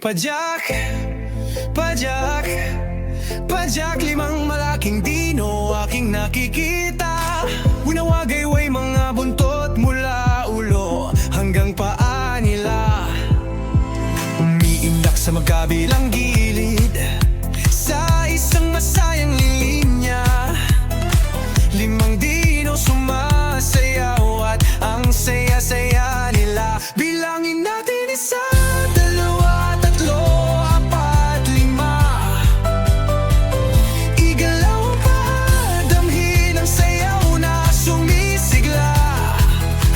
Padyak, padyak, padyak limang malaking dino aking nakikita. Winawagayway mga buntot mula ulo hanggang paa nila. Umiindak sa magkabilang gila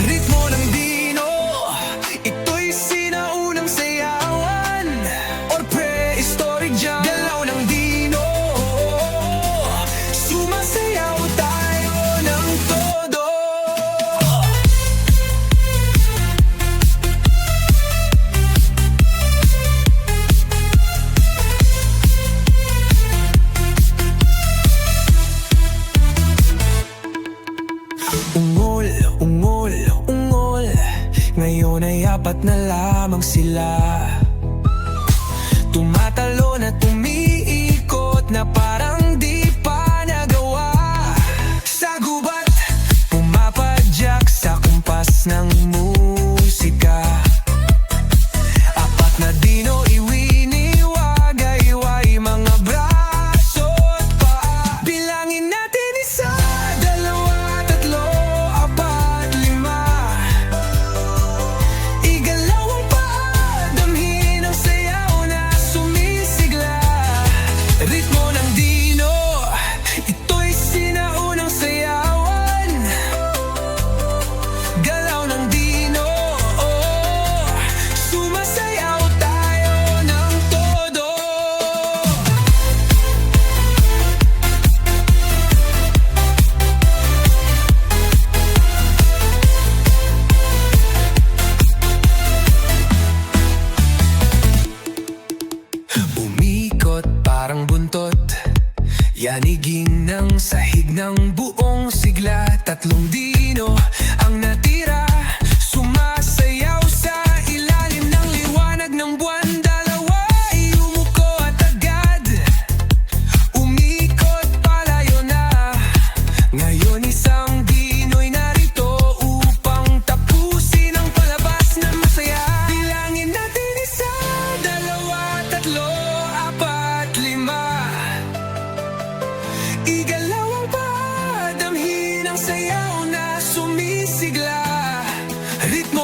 Ritmo Ngayon ay apat na lamang sila. Tumatalo na tumatalo parang buntot Yaniging ng sahig ng buong sigla Tatlong dino. Igalaw ang padamhin ang sayaw na sumisigla. Ritmo